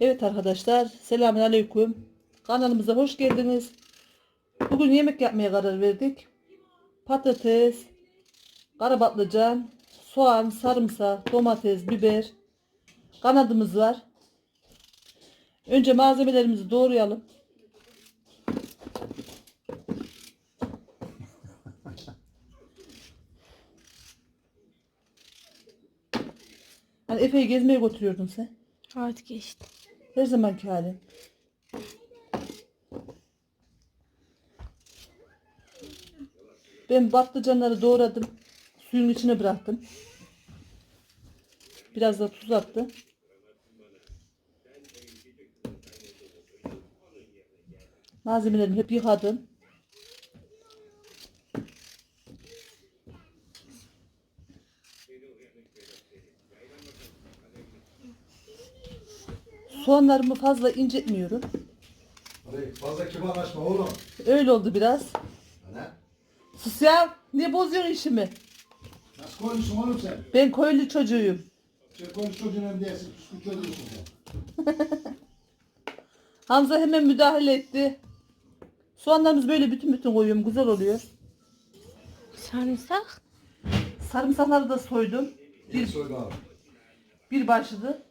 Evet arkadaşlar, selamünaleyküm. Kanalımıza hoş geldiniz. Bugün yemek yapmaya karar verdik. Patates, kara patlıcan, soğan, sarımsak, domates, biber, kanadımız var. Önce malzemelerimizi doğrayalım. Hani Efe'yi gezmeye götürüyordun sen. Evet geçti. Her zamanki halin. Ben patlıcanları doğradım. Suyun içine bıraktım. Biraz da tuz attım. Malzemelerimi hep yıkadım. Soğanlarımı fazla incetmiyorum. Hadi fazla kibarlaşma oğlum. Öyle oldu biraz. Ne? Sus ya. Niye bozuyorsun işimi? Nasıl konuşuyorsun oğlum sen? Ben köylü çocuğuyum. Sen konuş çocuğun değilsin. Püskü çocuğusun sen. Hamza hemen müdahale etti. Soğanlarımız böyle bütün bütün koyuyorum. Güzel oluyor. Sarımsak. Sarımsakları da soydum. Bir soydu abi. Bir başladı.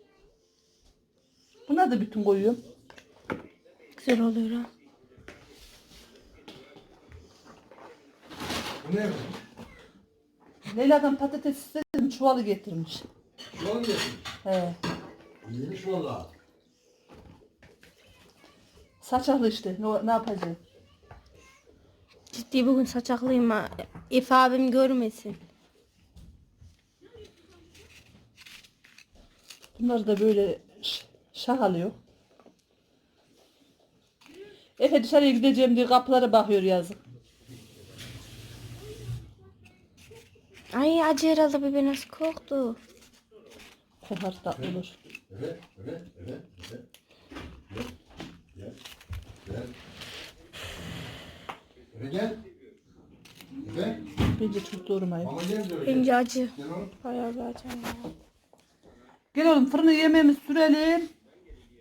Bunları da bütün koyuyorum. Güzel oluyor ha. Bu ne? Leyla'dan patates istedim. Çuvalı getirmiş. An yesin. He. İyiymiş valla. Saçaklı işte. Ne, ne yapacağım? Ciddi bugün saçaklıyım ha. Efe abim görmesin. Bunları da böyle ş- şahalıyor. Efe dışarıya gideceğim diye kapılara bakıyor yazık. Ay acı herhalde bebe nasıl korktu. Kokar tatlı olur. Evet, evet, evet, evet. Gel, gel, gel. Eve gel. Eve. Bence çok doğramayın. Mama gel. Bence acı. Gel oğlum. Bayağı bir acı. ama. Gel oğlum fırını yemeğimizi sürelim.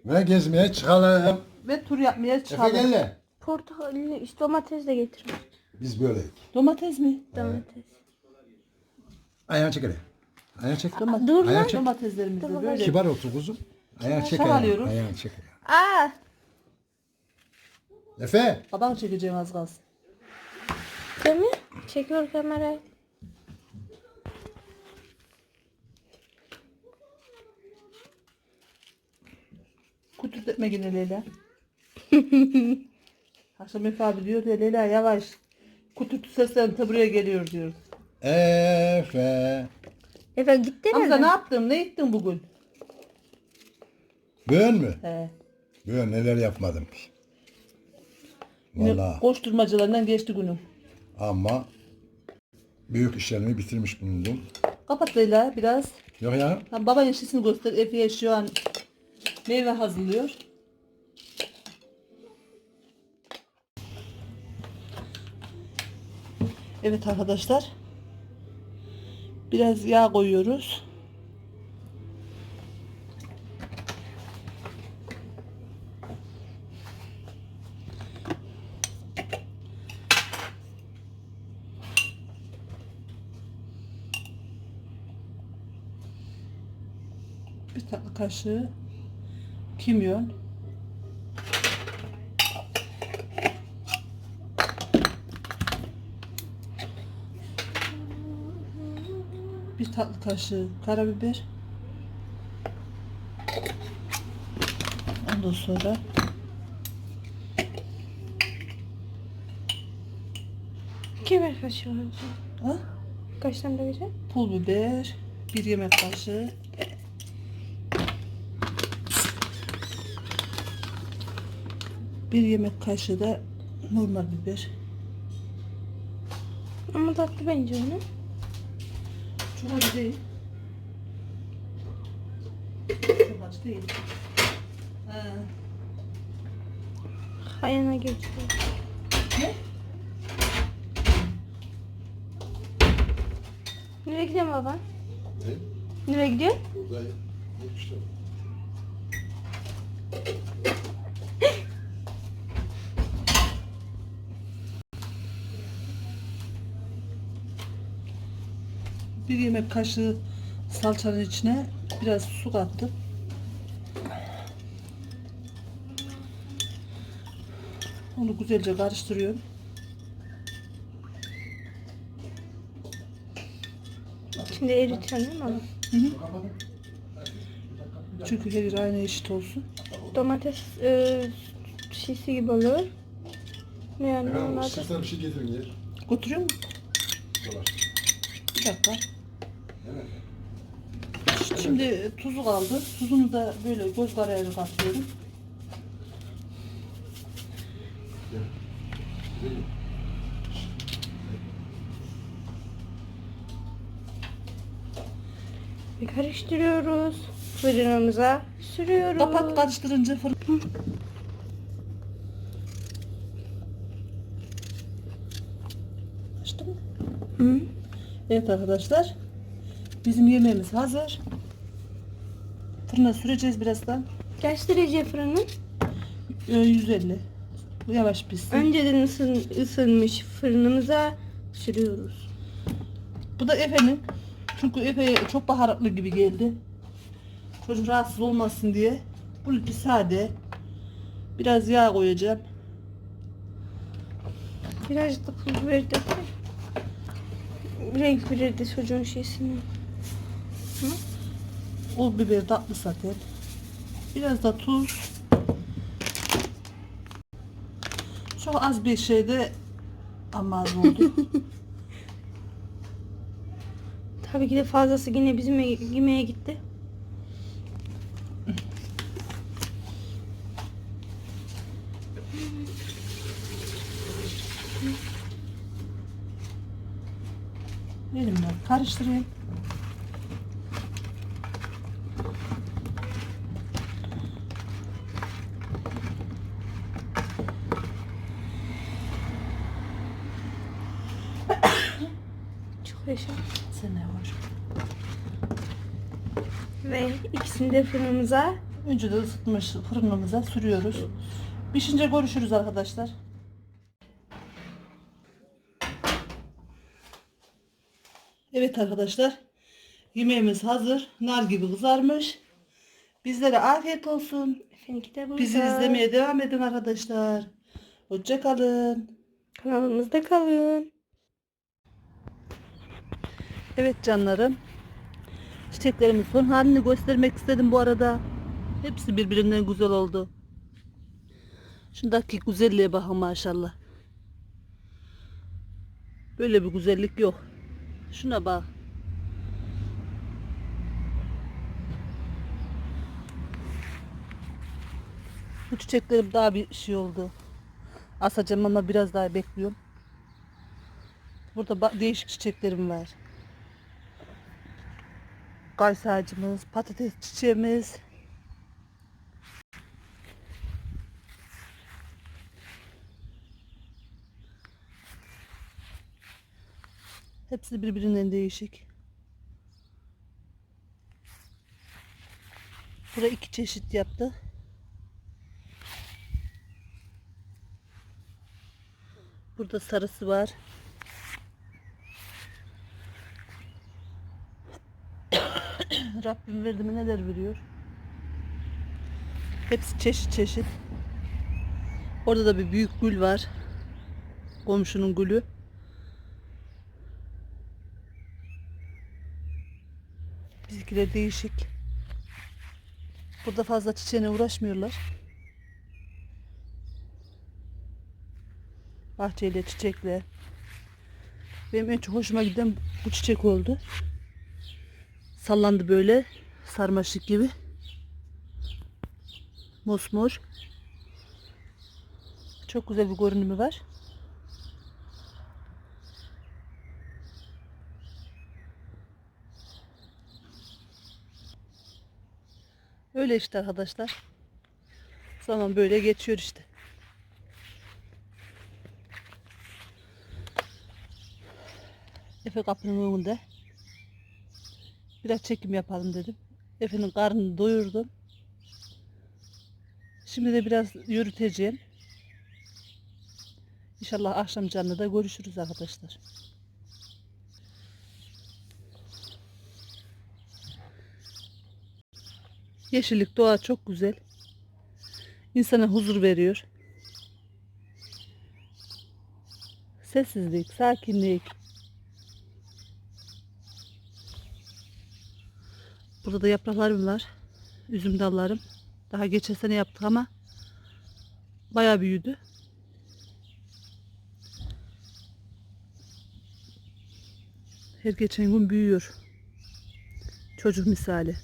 Ve gezmeye çıkalım. Ve tur yapmaya Efe çıkalım. gel de. Portakallı işte domates de getirmiş. Biz böyleyiz. Domates mi? Domates. Ayağını çek hele. Ayağını çek. Domates. Dur lan. çek. Domateslerimizi de böyle. Kibar otur kuzum. Ayağını çek ayağını. alıyoruz. Ayağını çek. Aa. Efe. Babanı çekeceğim az kalsın. Değil mi? Çekiyor kamerayı. Kuturt etme yine Leyla. Akşam Efe abi diyor ya Leyla yavaş. Kuturtu seslendi buraya geliyor diyor. Efe. Efe gitti Hamza ne mi? yaptın? Ne ettin bugün? Bugün mü? He. Bugün neler yapmadım. Yine Valla koşturmacalarından geçti günüm. ama büyük işlerimi bitirmiş bulundum. Kapat Leyla biraz. Yok ya. Ha, babanın şişini göster. Efe'ye şu an meyve hazırlıyor. Evet arkadaşlar. Biraz yağ koyuyoruz. Bir tatlı kaşığı kimyon. Bir tatlı kaşığı karabiber. Ondan sonra Kim kaşığı ha, Kaç tane döveceğim? pul biber, bir yemek kaşığı. Bir yemek kaşığı da normal biber. Ama tatlı bence onu. Çok acı değil. Çok acı değil. Ha, Hayana geçiyor. ne? Nereye gidiyorsun baba? Ne? Nereye gidiyor? Burada işte. Bir yemek kaşığı salçanın içine biraz su kattım. Onu güzelce karıştırıyorum. Şimdi eritiyorsun değil mi onu? Çünkü her yer aynı eşit olsun. Domates e, şişi gibi olur. Ne yani Efendim onlar da- bir şey getirin yer. Götürüyor musun? Dolar. Bir dakika. Şimdi tuzu kaldı. Tuzunu da böyle göz kararı katıyorum. Bir karıştırıyoruz. Fırınımıza sürüyoruz. Kapat karıştırınca fırın. Açtın mı? Hı. Evet arkadaşlar. Bizim yemeğimiz hazır. Fırına süreceğiz birazdan. Kaç derece fırının? Ee, 150. Bu yavaş pişsin. Önceden ısın, ısınmış fırınımıza sürüyoruz. Bu da Efe'nin. Çünkü Efe çok baharatlı gibi geldi. Çocuk rahatsız olmasın diye. Bununki sade. Biraz yağ koyacağım. Biraz da pul biber de. Renk verirdi çocuğun şeysini. Ol biber tatlı zaten. Biraz da tuz. Çok az bir şeyde ama az oldu. Tabii ki de fazlası yine bizim yemeğe gitti. Elimle karıştırayım. Yaşa. Sen ne var? Ve ikisini de fırınımıza Önce de ısıtmış fırınımıza sürüyoruz. Pişince görüşürüz arkadaşlar. Evet arkadaşlar. Yemeğimiz hazır. Nar gibi kızarmış. Bizlere afiyet olsun. Efendim de burada. Bizi izlemeye devam edin arkadaşlar. Hoşça kalın. Kanalımızda kalın. Evet canlarım. Çiçeklerimin son halini göstermek istedim bu arada. Hepsi birbirinden güzel oldu. Şundaki güzelliğe bakın maşallah. Böyle bir güzellik yok. Şuna bak. Bu çiçeklerim daha bir şey oldu. Asacağım ama biraz daha bekliyorum. Burada değişik çiçeklerim var. Kayısı ağacımız, patates çiçeğimiz. Hepsi birbirinden değişik. Burada iki çeşit yaptı. Burada sarısı var. Rabbim verdi mi neler veriyor. Hepsi çeşit çeşit. Orada da bir büyük gül var. Komşunun gülü. Bizimkiler değişik. Burada fazla çiçeğine uğraşmıyorlar. Bahçeyle, çiçekle. Benim en çok hoşuma giden bu çiçek oldu. Sallandı böyle sarmaşık gibi. Mosmor. Çok güzel bir görünümü var. Öyle işte arkadaşlar. Zaman böyle geçiyor işte. Efe kapının önünde. Biraz çekim yapalım dedim. Efe'nin karnını doyurdum. Şimdi de biraz yürüteceğim. İnşallah akşam canlı da görüşürüz arkadaşlar. Yeşillik doğa çok güzel. İnsana huzur veriyor. Sessizlik, sakinlik. Burada da yapraklarım var. Üzüm dallarım. Daha geçen sene yaptık ama bayağı büyüdü. Her geçen gün büyüyor. Çocuk misali.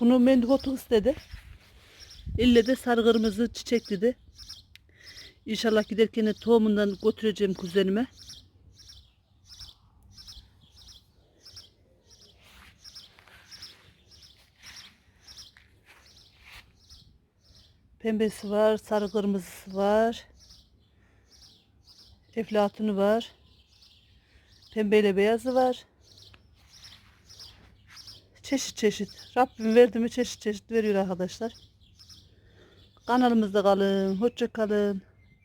Bunu mendihotu istedi. Elle de sarı kırmızı çiçek dedi. İnşallah giderken de tohumundan götüreceğim kuzenime. Pembesi var, sarı kırmızısı var. Eflatunu var. Pembeyle beyazı var. Çeşit çeşit. Rabbim verdi mi çeşit çeşit veriyor arkadaşlar. Kanalımızda kalın. Hoşça kalın.